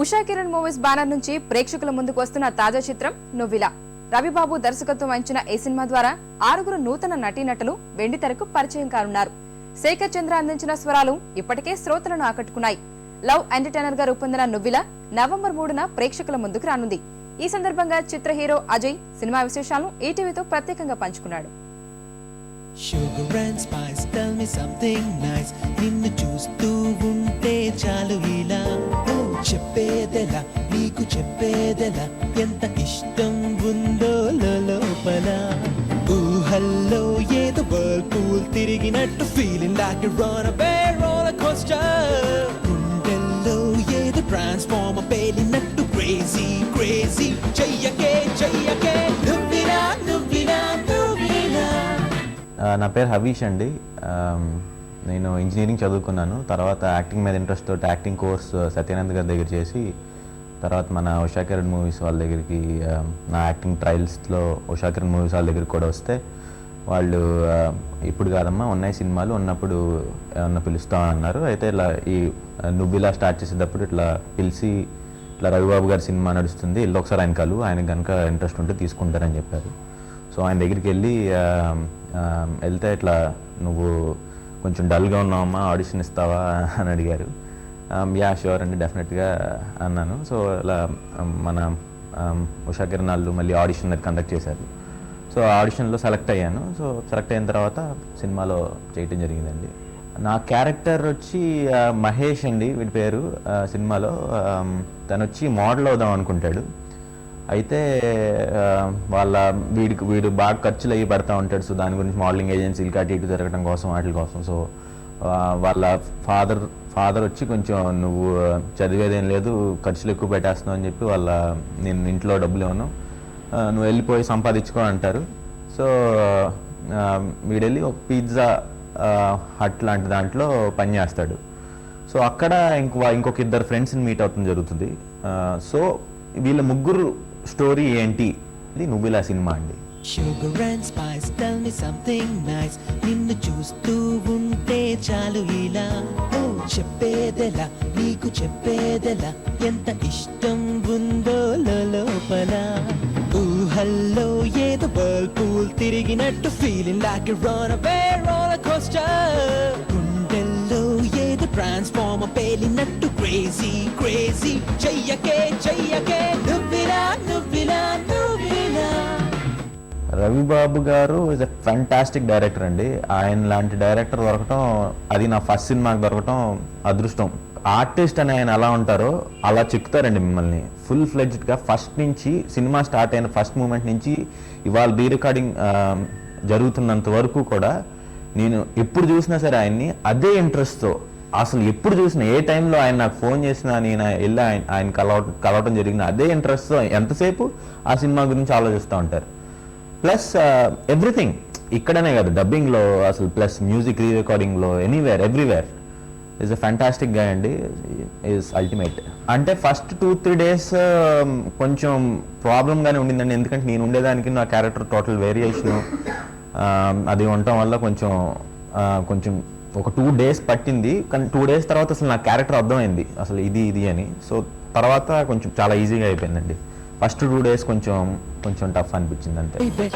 Usha Kiran movies banner నుంచి ప్రేక్షకుల ముందుకు వస్తున్న తాజా చిత్రం నువ్విలా. రవిబాబు దర్శకత్వం వహించిన ఈ సినిమా ద్వారా ఆరుగురు నూతన నటీనటులు వెండి తెరకు పరిచయం కానున్నారు. శేఖర్ చంద్ర అందించిన స్వరాలు ఇప్పటికే శ్రోతలను ఆకట్టుకున్నాయి. లవ్ ఎంటర్టైనర్గా రూపొందిన నువ్విలా నవంబర్ మూడున ప్రేక్షకుల ముందుకు రానుంది. ఈ సందర్భంగా చిత్ర హీరో అజయ్ సినిమా విశేషాలను ఈటీవీతో ప్రత్యేకంగా పంచుకున్నాడు. Sugar and spice, tell me something nice. నిన్ను చూస్తూ చెప్పేదెలా? నీకు చెప్పేదెలా? ఎంత ఇష్టం ఉందో లోపల. ఊహల్లో ఏదో వరల్డ్ పూల్ తిరిగినట్టు feeling lock ran away roller coaster గుండెల్లో ఏదో ట్రాన్స్ఫార్మ్ పేలినట్టు క్రేజీ క్రేజీ చెయ్యకే చెయ్యకే. నువ్వినా నువ్వినా నువ్వినా. నా పేరు హవీష్ అండి. నేను ఇంజనీరింగ్ చదువుకున్నాను. తర్వాత యాక్టింగ్ మీద ఇంట్రెస్ట్ తోటి యాక్టింగ్ కోర్స్ uh, సత్యానంద్ గారి దగ్గర చేసి తర్వాత మన ఉషాకిరణ్ మూవీస్ వాళ్ళ దగ్గరికి um, నా యాక్టింగ్ ట్రయల్స్లో ఉషాకిరణ్ మూవీస్ వాళ్ళ దగ్గరికి కూడా వస్తే వాళ్ళు uh, ఇప్పుడు కాదమ్మా ఉన్నాయి సినిమాలు ఉన్నప్పుడు ఏమన్నా పిలుస్తాం అన్నారు. అయితే ఇలా ఈ uh, నువ్వు ఇలా స్టార్ట్ చేసేటప్పుడు ఇట్లా పిలిచి ఇట్లా రవిబాబు గారి సినిమా నడుస్తుంది వెళ్ళి ఒకసారి ఆయన కలు ఆయన కనుక ఇంట్రెస్ట్ ఉంటే తీసుకుంటారని చెప్పారు. సో ఆయన దగ్గరికి వెళ్ళి um, um, వెళ్తే ఇట్లా నువ్వు కొంచెం డల్గా ఉన్నావమ్మా ఆడిషన్ ఇస్తావా అని అడిగారు. యా షూర్ అండి డెఫినెట్గా అన్నాను. సో ఇలా మన ఉషా కిరణాలు మళ్ళీ ఆడిషన్ అనేది కండక్ట్ చేశారు. సో ఆడిషన్లో సెలెక్ట్ అయ్యాను. సో సెలెక్ట్ అయిన తర్వాత సినిమాలో చేయటం జరిగిందండి. నా క్యారెక్టర్ వచ్చి మహేష్ అండి వీడి పేరు సినిమాలో తను వచ్చి మోడల్ అవుదాం అనుకుంటాడు. అయితే వాళ్ళ వీడికి వీడు బాగా ఖర్చులు అయ్యి పెడతా ఉంటాడు. సో దాని గురించి మోడలింగ్ ఏజెన్సీలు అటు ఇటు తిరగడం కోసం వాటి కోసం. సో వాళ్ళ ఫాదర్ ఫాదర్ వచ్చి కొంచెం నువ్వు చదివేదేం లేదు ఖర్చులు ఎక్కువ పెట్టేస్తున్నావు అని చెప్పి వాళ్ళ నేను ఇంట్లో డబ్బులు ఇవ్వను. నువ్వు వెళ్ళిపోయి సంపాదించుకో అంటారు. సో వీడెళ్ళి ఒక పిజ్జా హట్ లాంటి దాంట్లో పని చేస్తాడు. సో అక్కడ ఇంకో ఇంకొక ఇద్దరు ఫ్రెండ్స్ని మీట్ అవుతుంది జరుగుతుంది. సో వీళ్ళ ముగ్గురు స్టోరీ ఏంటి? ఇది నువ్విలా సినిమా అండి. Sugar and spice tell me something nice నిన్ను చూస్తూ ఉంటే చాలు ఇలా. ఓ చెప్పేదెలా నీకు చెప్పేదెలా. ఎంత ఇష్టం ఉందో లోపల. ఊహల్లో ఏదో వరల్డ్ పూల్ తిరిగినట్టు ఫీలింగ్ లాక్ రోన్ అవే రోలర్ కోస్టర్ ట్రాన్స్ఫార్మర్ పేలినట్టు క్రేజీ క్రేజీ చెయ్యకే చెయ్యకే. నువ్విలా నువ్విలా నువ్విలా. రవిబాబు గారు ఇస్ ఎ ఫ్యాంటాస్టిక్ డైరెక్టర్ అండి. ఆయన లాంటి డైరెక్టర్ దొరకటం అది నా ఫస్ట్ సినిమాకి దొరకటం అదృష్టం. ఆర్టిస్ట్ అని ఆయన ఎలా ఉంటారో అలా చెక్కుతారండి మిమ్మల్ని. ఫుల్ ఫ్లెడ్జ్డ్గా ఫస్ట్ నుంచి సినిమా స్టార్ట్ అయిన ఫస్ట్ మూమెంట్ నుంచి ఇవాళ రీ రికార్డింగ్ జరుగుతున్నంత వరకు కూడా నేను ఎప్పుడు చూసినా సరే ఆయన్ని అదే ఇంట్రెస్ట్తో అసలు ఎప్పుడు చూసినా ఏ టైంలో ఆయన నాకు ఫోన్ చేసినా నేను వెళ్ళి ఆయన ఆయన కలవ కలవటం జరిగిన అదే ఇంట్రెస్ట్తో ఎంతసేపు ఆ సినిమా గురించి ఆలోచిస్తూ ఉంటారు. ప్లస్ ఎవ్రీథింగ్ uh, ఇక్కడనే కాదు డబ్బింగ్లో అసలు ప్లస్ మ్యూజిక్ రీ రికార్డింగ్లో ఎనీవేర్ ఎవ్రీవేర్ ఈజ్ అ ఫ్యాంటాస్టిక్గా అండి ఈజ్ అల్టిమేట్ అంటే ఫస్ట్ టూ త్రీ డేస్ కొంచెం ప్రాబ్లంగానే ఉండిందండి. ఎందుకంటే నేను ఉండేదానికి నా క్యారెక్టర్ టోటల్ వేరియేషన్ అది ఉండటం వల్ల కొంచెం uh, కొంచెం ఒక టూ డేస్ పట్టింది కానీ టూ డేస్ తర్వాత అసలు నా క్యారెక్టర్ అర్థమైంది. అసలు ఇది ఇది అని. సో తర్వాత కొంచెం చాలా ఈజీగా అయిపోయిందండి. ఫస్ట్ టూ డేస్ కొంచెం కొంచెం టఫ్ అనిపించింది అంతే. ఇవే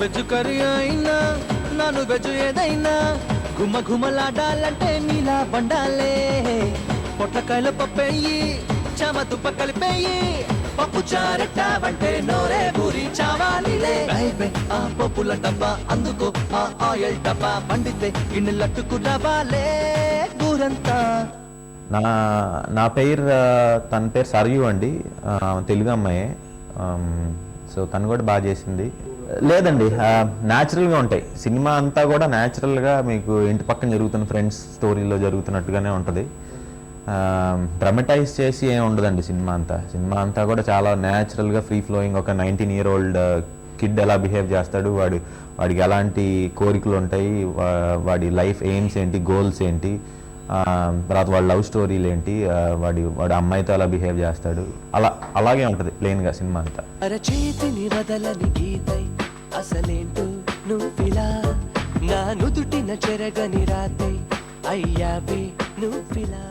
వెజ్ కర్రీ అయినా నాను వెజ్ ఏదైనా గుమ్మ గుమ్మలాడాలంటే నీలా వండాలే. పొట్లకాయల పప్పేయి చామ దుప్ప కలిపేయి. పప్పు చారట్టావంటే నోరే పూరి చావాలిలే. ఇవే ఆ పప్పుల డబ్బా అందుకో ఆ ఆయిల్ డబ్బా పండితే గిన్నెలట్టుకు రావాలే ఊరంతా. నా నా పేరు తన పేరు సరయు అండి. తెలుగు అమ్మాయే. సో తను కూడా బాగా చేసింది. లేదండి న్యాచురల్గా ఉంటాయి. సినిమా అంతా కూడా న్యాచురల్గా మీకు ఇంటి పక్కన జరుగుతున్న ఫ్రెండ్స్ స్టోరీలో జరుగుతున్నట్టుగానే ఉంటుంది. డ్రమటైజ్ చేసి ఏం ఉండదండి సినిమా అంతా. సినిమా అంతా కూడా చాలా న్యాచురల్గా ఫ్రీ ఫ్లోయింగ్ ఒక నైన్టీన్ ఇయర్ ఓల్డ్ కిడ్ ఎలా బిహేవ్ చేస్తాడు వాడు వాడికి ఎలాంటి కోరికలు ఉంటాయి వాడి లైఫ్ ఎయిమ్స్ ఏంటి గోల్స్ ఏంటి తర్వాత వాడి లవ్ స్టోరీలు ఏంటి వాడి వాడి అమ్మాయితో అలా బిహేవ్ చేస్తాడు అలా అలాగే ఉంటుంది ప్లెయిన్గా సినిమా అంతా. అరచేతిని వదలని గీతై అసలేంటో నువ్విలా నా నుదుటిన చెరగని రాతే అయ్యావే నువ్విలా.